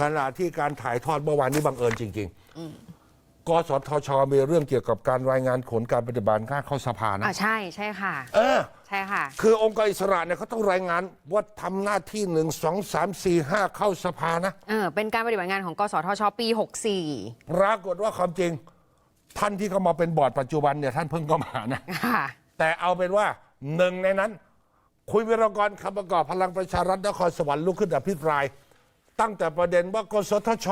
ขณะที่การถ่ายทอดเมื่อวานนี้บังเอิญจริงๆกสทชมีเรื่องเกี่ยวกับการรายงานผลการปฏิบัติการเข้าสภานะอ่าใช่ใช่ค่ะ เออ ใช่ค่ะ คือองค์กรอิสระเนี่ยเขาต้องรายงานว่าทำหน้าที่หนึ่งสองสามสี่ห้าเข้าสภานะ เออ เป็นการปฏิบัติงานของกสทชปีปรากฏว่าความจริง ท่านที่เข้ามาเป็นบอร์ดปัจจุบันเนี่ยท่านเพิ่งเข้ามานะ64ค่ะ แต่เอาเป็นว่าหนึ่งในนั้น คุยวิรกรคำประกอบพลังประชารัฐนครสวรรค์ลุกขึ้นอภิปราย ตั้งแต่ประเด็นว่ากสทช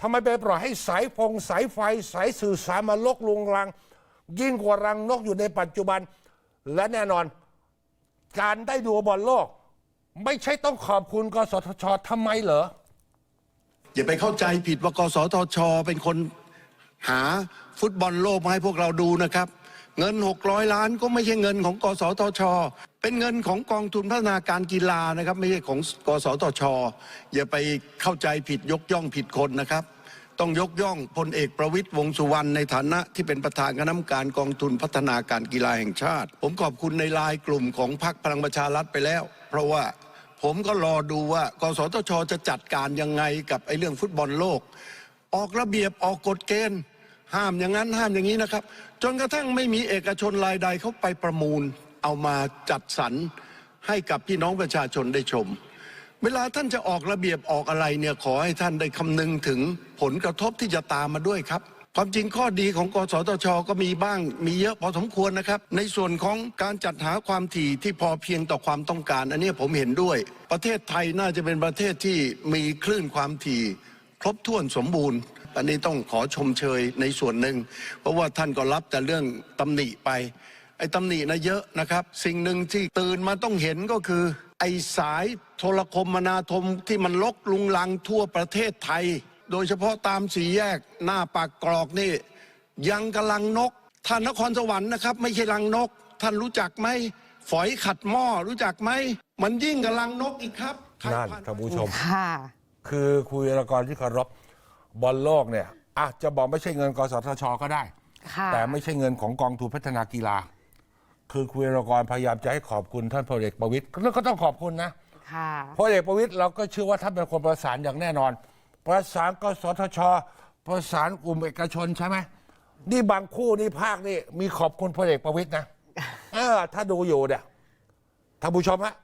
ทำไมไปปล่อยให้สายพงสายไฟสายสื่อสารมาลกลุงรัง ยิ่งกว่ารังนกอยู่ในปัจจุบัน และแน่นอน การได้ดูบอลโลก ไม่ใช่ต้องขอบคุณกสทชทำไมเหรออย่าไปเข้าใจผิดว่ากสทช เป็นคนหาฟุตบอลโลกมาให้พวกเราดูนะครับ เงิน600ล้านก็ไม่ใช่เงินของกสทชเป็นเงินของกองทุนพัฒนาการกีฬานะครับ ไม่ใช่ของกสทชอย่าไปเข้าใจผิดยกย่องผิดคนนะครับ ต้องยกย่องพลเอกประวิตยวงสุวรรณในฐานะที่เป็นประธานคณะกรรมการกองทุนพัฒนาการกีฬาแห่งชาติ ผมขอบคุณในลายกลุ่มของพรรคพลังประชารัฐไปแล้ว เพราะว่าผมก็รอดูว่ากสทชจะจัดการยังไงกับไอ้เรื่องฟุตบอลโลก ออกระเบียบออกกฎเกณฑ์ ห้ามอย่างนั้นห้ามอย่างนี้นะครับ จนกระทั่งไม่มีเอกชนรายใดเขาไปประมูล เอามาจัดสรรให้กับพี่น้องประชาชนได้ชม เวลาท่านจะออกระเบียบออกอะไรเนี่ยขอให้ท่านได้คำนึงถึงผลกระทบที่จะตามมาด้วยครับ ความจริงข้อดีของกสทช ก็มีบ้างมีเยอะพอสมควรนะครับ ในส่วนของการจัดหาความถี่ที่พอเพียงต่อความต้องการ อันนี้ผมเห็นด้วย ประเทศไทยน่าจะเป็นประเทศที่มีคลื่นความถี่ ครบถ้วนสมบูรณ์ อันนี้ต้องขอชมเชยในส่วนหนึ่ง เพราะว่าท่านก็รับแต่เรื่องตำหนิไปไอ้ตำหนินะเยอะนะครับ สิ่งหนึ่งที่ตื่นมาต้องเห็นก็คือ ไอ้สายโทรคมนาคมที่มันลกลุงลังทั่วประเทศไทย โดยเฉพาะตามสี่แยกหน้าปากกรอกนี่ ยังกำลังนกท่านนครสวรรค์นะครับ ไม่ใช่ลังนก ท่านรู้จักไหมฝอยขัดหม้อรู้จักไหมมันยิ่งกับลังนกอีกครับใครนั่นผ่านท่านผู้ชมค่ะ คือคุยวิรกรที่เคารพบอลโลกเนี่ยอาจจะบอกไม่ใช่เงินกสทชก็ได้ ค่ะ แต่ไม่ใช่เงินของกองทุนพัฒนากีฬา คือคุยวิรกรพยายามจะให้ขอบคุณท่านพลเอกประวิตยแล้วก็ต้องขอบคุณนะ ค่ะ พลเอกประวิตยเราก็เชื่อว่าท่านเป็นคนประสานอย่างแน่นอน ประสานกสทช ประสานกลุ่มเอกชนใช่ไหมนี่บางคู่นี่ภาคนี่มีขอบคุณพลเอกประวิตยนะ เออ ถ้าดูอยู่เนี่ยท่านผู้ชมฮะ